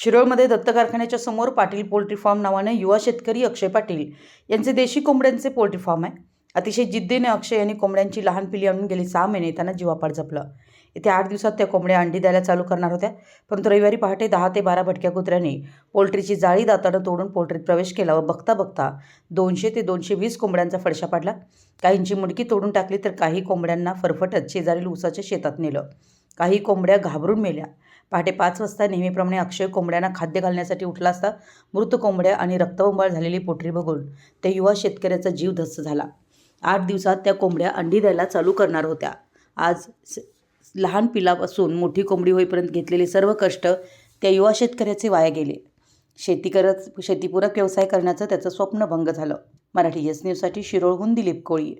शिरोळमध्ये दत्त कारखान्याच्या समोर Patil poultry form नावाने युवा शेतकरी अक्षय पाटील यांचे देशी कोंबड्यांचे पोल्ट्री फार्म आहे. अतिशय जिद्दीने अक्षय यांनी कोंबड्यांची लहान पिली आणून गेली. सहा महिने त्यांना जीवापाड जपलं. येत्या आठ दिवसात त्या कोंबड्या अंडी द्यायला चालू करणार होत्या. परंतु रविवारी पहाटे दहा ते बारा भटक्या कुत्र्यांनी पोल्ट्रीची जाळी दातानं तोडून पोल्ट्रीत प्रवेश केला व बघता बघता दोनशे ते दोनशे वीस कोंबड्यांचा फडशा पाडला. काहींची मुडकी तोडून टाकली तर काही कोंबड्यांना फरफटत शेजारील उसाच्या शेतात नेलं. काही कोंबड्या घाबरून मेल्या. पहाटे पाच वाजता नेहमीप्रमाणे अक्षय कोंबड्यांना खाद्य घालण्यासाठी उठला असता मृत कोंबड्या आणि रक्तबंबाळ झालेली पोटरी बघून त्या युवा शेतकऱ्याचा जीव धस्त झाला. आठ दिवसात त्या कोंबड्या अंडी द्यायला चालू करणार होत्या. आज स- लहान पिलापासून मोठी कोंबडी होईपर्यंत घेतलेले सर्व कष्ट त्या युवा शेतकऱ्याचे वाया गेले. शेती करत शेतीपूरक व्यवसाय करण्याचं त्याचं स्वप्न भंग झालं. मराठी यस न्यूजसाठी शिरोळहून दिलीप कोळी